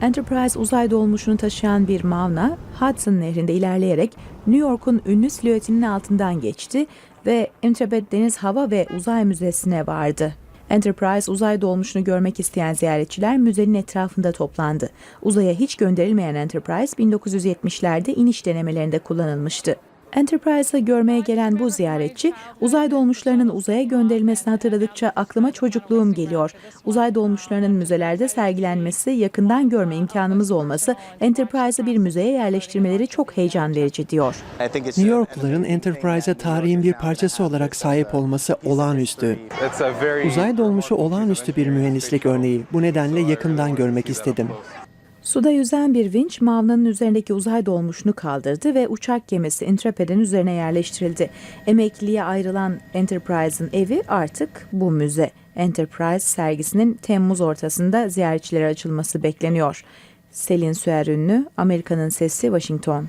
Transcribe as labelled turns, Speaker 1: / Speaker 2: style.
Speaker 1: Enterprise uzay dolmuşunu taşıyan bir Mavna, Hudson Nehri'nde ilerleyerek New York'un ünlü silüetinin altından geçti ve Intrepid Deniz Hava ve Uzay Müzesi'ne vardı. Enterprise uzay dolmuşunu görmek isteyen ziyaretçiler müzenin etrafında toplandı. Uzaya hiç gönderilmeyen Enterprise 1970'lerde iniş denemelerinde kullanılmıştı. Enterprise'ı görmeye gelen bu ziyaretçi, uzay dolmuşlarının uzaya gönderilmesini hatırladıkça aklıma çocukluğum geliyor. Uzay dolmuşlarının müzelerde sergilenmesi, yakından görme imkanımız olması, Enterprise'ı bir müzeye yerleştirmeleri çok heyecan verici diyor.
Speaker 2: New Yorkluların Enterprise'a tarihin bir parçası olarak sahip olması olağanüstü. Uzay dolmuşu olağanüstü bir mühendislik örneği. Bu nedenle yakından görmek istedim.
Speaker 1: Suda yüzen bir vinç Mavna'nın üzerindeki uzay dolmuşunu kaldırdı ve uçak gemisi Intrepid'in üzerine yerleştirildi. Emekliliğe ayrılan Enterprise'ın evi artık bu müze. Enterprise sergisinin Temmuz ortasında ziyaretçilere açılması bekleniyor. Selin Süer Ünlü, Amerika'nın Sesi, Washington.